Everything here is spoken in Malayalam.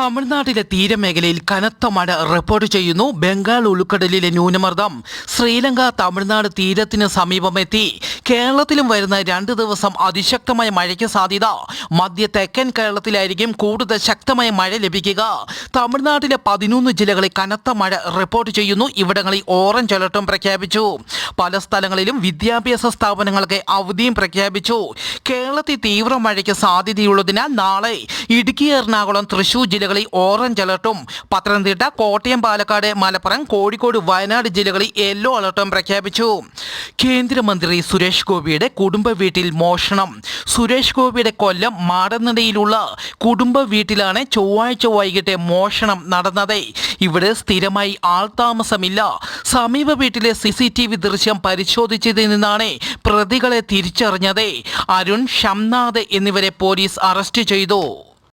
തമിഴ്നാട്ടിലെ തീരമേഖലയിൽ കനത്ത മഴ റിപ്പോർട്ട് ചെയ്യുന്നു. ബംഗാൾ ഉൾക്കടലിലെ ന്യൂനമർദ്ദം ശ്രീലങ്ക തമിഴ്നാട് തീരത്തിന് സമീപമെത്തി. കേരളത്തിലും വരുന്ന രണ്ട് ദിവസം അതിശക്തമായ മഴയ്ക്ക് സാധ്യത. മധ്യ തെക്കൻ കേരളത്തിലായിരിക്കും കൂടുതൽ ശക്തമായ മഴ ലഭിക്കുക. തമിഴ്നാട്ടിലെ പതിനൊന്ന് ജില്ലകളിൽ കനത്ത മഴ റിപ്പോർട്ട് ചെയ്യുന്നു. ഇവിടങ്ങളിൽ ഓറഞ്ച് അലർട്ടും പ്രഖ്യാപിച്ചു. പല സ്ഥലങ്ങളിലും വിദ്യാഭ്യാസ സ്ഥാപനങ്ങൾക്ക് അവധിയും പ്രഖ്യാപിച്ചു. കേരളത്തിൽ തീവ്ര മഴയ്ക്ക് സാധ്യതയുള്ളതിനാൽ നാളെ ഇടുക്കി എറണാകുളം തൃശൂർ ജില്ലകളിൽ ഓറഞ്ച് അലർട്ടും. പത്തനംതിട്ട കോട്ടയം പാലക്കാട് മലപ്പുറം കോഴിക്കോട് വയനാട് ജില്ലകളിൽ യെല്ലോ അലർട്ടും പ്രഖ്യാപിച്ചു. കേന്ദ്രമന്ത്രി സുരേഷ് ഗോപിയുടെ കുടുംബ വീട്ടിൽ മോഷണം. സുരേഷ് ഗോപിയുടെ കൊല്ലം മാടനടയിലുള്ള കുടുംബ വീട്ടിലാണ് ചൊവ്വാഴ്ച വൈകിട്ട് മോഷണം നടന്നത്. ഇവിടെ സ്ഥിരമായി ആൾതാമസമില്ല സമീപ വീട്ടിലെ സി സി ടി വി ദൃശ്യം പരിശോധിച്ചതിൽ നിന്നാണ് പ്രതികളെ തിരിച്ചറിഞ്ഞത്. അരുൺ ഷംനാഥ് എന്നിവരെ പോലീസ് അറസ്റ്റ് ചെയ്തു.